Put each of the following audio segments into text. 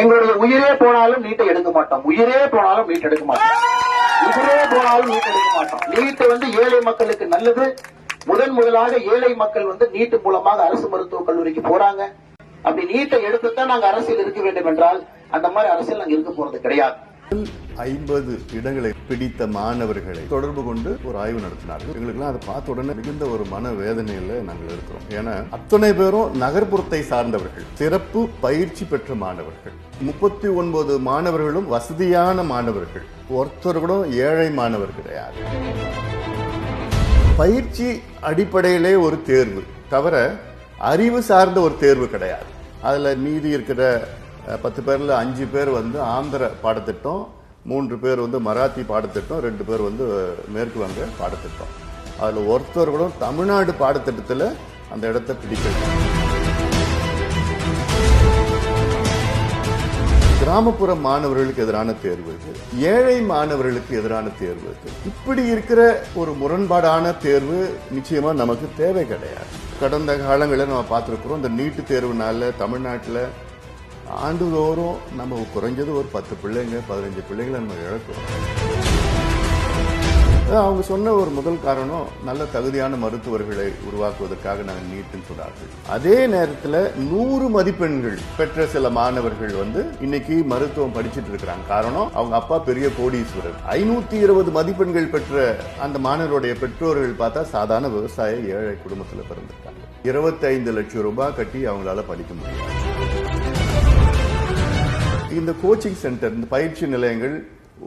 எங்களுடைய உயிரே போனாலும் நீட்டை எடுக்க மாட்டோம். உயிரே போனாலும் நீட் எடுக்க மாட்டோம். உயிரே போனாலும் நீட் எடுக்க மாட்டோம். நீட்டை வந்து ஏழை மக்களுக்கு நல்லது. முதன் முதலாக ஏழை மக்கள் வந்து நீட்டு மூலமாக அரசு மருத்துவக் கல்லூரிக்கு போறாங்க. அப்படி நீட்டை எடுத்துத்தான் நாங்க அரசியல் இருக்க வேண்டும் என்றால் அந்த மாதிரி அரசியல் நாங்க இருக்க போறது கிடையாது. ஐம்பது இடங்களை பிடித்த மாணவர்களை தொடர்பு கொண்டு ஒரு ஆய்வு நடத்தினார்கள். எங்களுக்கெல்லாம் அதை பார்த்த உடனே மிகுந்த ஒரு மன வேதனையில நாங்கள் இருக்கிறோம். ஏன்னா அத்தனை பேரும் நகர்ப்புறத்தை சார்ந்தவர்கள் சிறப்பு பயிற்சி பெற்ற மாணவர்கள். முப்பத்தி ஒன்பது மாணவர்களும் வசதியான மாணவர்கள். ஒருத்தர் கூட ஏழை மாணவர் கிடையாது. பயிற்சி அடிப்படையிலே ஒரு தேர்வு. தவிர அறிவு சார்ந்த ஒரு தேர்வு கிடையாது. அதுல மீதி இருக்கிற பத்து பேரில் அஞ்சு பேர் வந்து ஆந்திர பாடத்திட்டம் மூன்று பேர் வந்து மராத்தி பாடத்திட்டம் ரெண்டு பேர் வந்து மேற்கு வங்க பாடத்திட்டம். அதில் ஒருத்தர் கூட தமிழ்நாடு பாடத்திட்டத்தில் அந்த இடத்த பிடிக்கல. கிராமப்புற மாணவர்களுக்கு எதிரான தேர்வு இது. ஏழை மாணவர்களுக்கு எதிரான தேர்வு இது. இப்படி இருக்கிற ஒரு முரண்பாடான தேர்வு நிச்சயமா நமக்கு தேவை கிடையாது. கடந்த காலங்களில் நம்ம பார்த்துருக்குறோம் இந்த நீட்டு தேர்வுனால தமிழ்நாட்டில் ஆண்டுதோறும் நம்ம குறைஞ்சது ஒரு பத்து பிள்ளைங்க பதினஞ்சு பிள்ளைங்களை நம்ம இழக்கிறோம். அவங்க சொன்ன ஒரு முதல் காரணம் நல்ல தகுதியான மருத்துவர்களை உருவாக்குவதற்காக நாங்கள் நீட்டுன்னு சொன்னார்கள். அதே நேரத்தில் நூறு மதிப்பெண்கள் பெற்ற சில மாணவர்கள் வந்து இன்னைக்கு மருத்துவம் படிச்சிட்டு இருக்கிறாங்க. காரணம் அவங்க அப்பா பெரிய கோடீஸ்வரர். ஐநூத்தி இருபது மதிப்பெண்கள் பெற்ற அந்த மாணவருடைய பெற்றோர்கள் பார்த்தா சாதாரண விவசாய ஏழை குடும்பத்தில் பிறந்திருக்காங்க. இருபத்தைந்து லட்சம் ரூபாய் கட்டி அவங்களால படிக்க முடியாது இந்த கோச்சிங் சென்டர் இந்த பயிற்சி நிலையங்கள்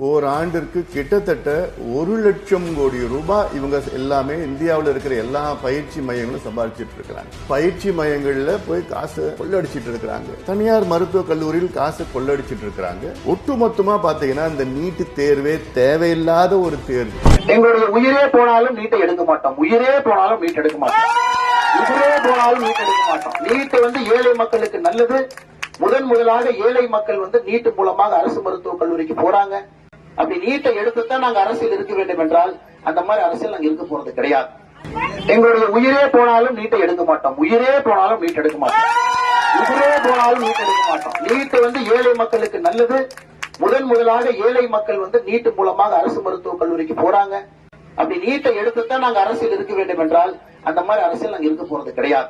ஓராண்டிற்கு கிட்டத்தட்ட ஒரு லட்சம் கோடி ரூபாய் இவங்க எல்லாமே இந்தியாவில் இருக்கிற எல்லா பயிற்சி மையங்களும் சம்பாதிச்சிட்டு இருக்கிறாங்க. பயிற்சி மையங்கள்ல போய் காசு கொள்ளடிச்சிட்டு இருக்கிறாங்க. தனியார் மருத்துவக் கல்லூரியில் காசு கொள்ளடிச்சிட்டு இருக்கிறாங்க. ஒட்டுமொத்தமா பாத்தீங்கன்னா இந்த நீட்டு தேர்வே தேவையில்லாத ஒரு தேர்வு. எங்களுடைய உயிரே போனாலும் நீட்டை எடுக்க மாட்டோம். உயிரே போனாலும் நீட் எடுக்க மாட்டோம். உயிரே போனாலும் நீட் எடுக்க மாட்டோம். நீட்டை வந்து ஏழை மக்களுக்கு நல்லது முதன் முதலாக ஏழை மக்கள் வந்து நீட்டு மூலமாக அரசு மருத்துவக் கல்லூரிக்கு போறாங்க. அப்படி நீட்டை எடுத்துத்தான் நாங்க அரசியல் இருக்க வேண்டும் என்றால் அந்த மாதிரி அரசியல் நாங்க இருக்க போறது கிடையாது. எங்களுடைய உயிரே போனாலும் நீட்டை எடுக்க மாட்டோம். உயிரே போனாலும் நீட் எடுக்க மாட்டோம். உயிரே போனாலும் நீட் எடுக்க மாட்டோம். நீட்டு வந்து ஏழை மக்களுக்கு நல்லது. முதன் முதலாக ஏழை மக்கள் வந்து நீட்டு மூலமாக அரசு மருத்துவக் கல்லூரிக்கு போறாங்க. அப்படி நீட்டை எடுத்துத்தான் நாங்க அரசியல் இருக்க வேண்டும் என்றால் அந்த மாதிரி அரசியல் நாங்க இருக்க போறது கிடையாது.